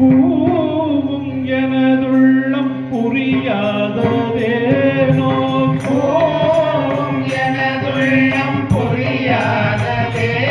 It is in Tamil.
கூவும் எனதுள்ளம் புரியாததேனோ? கூவும் எனதுள்ளம் புரியாததே.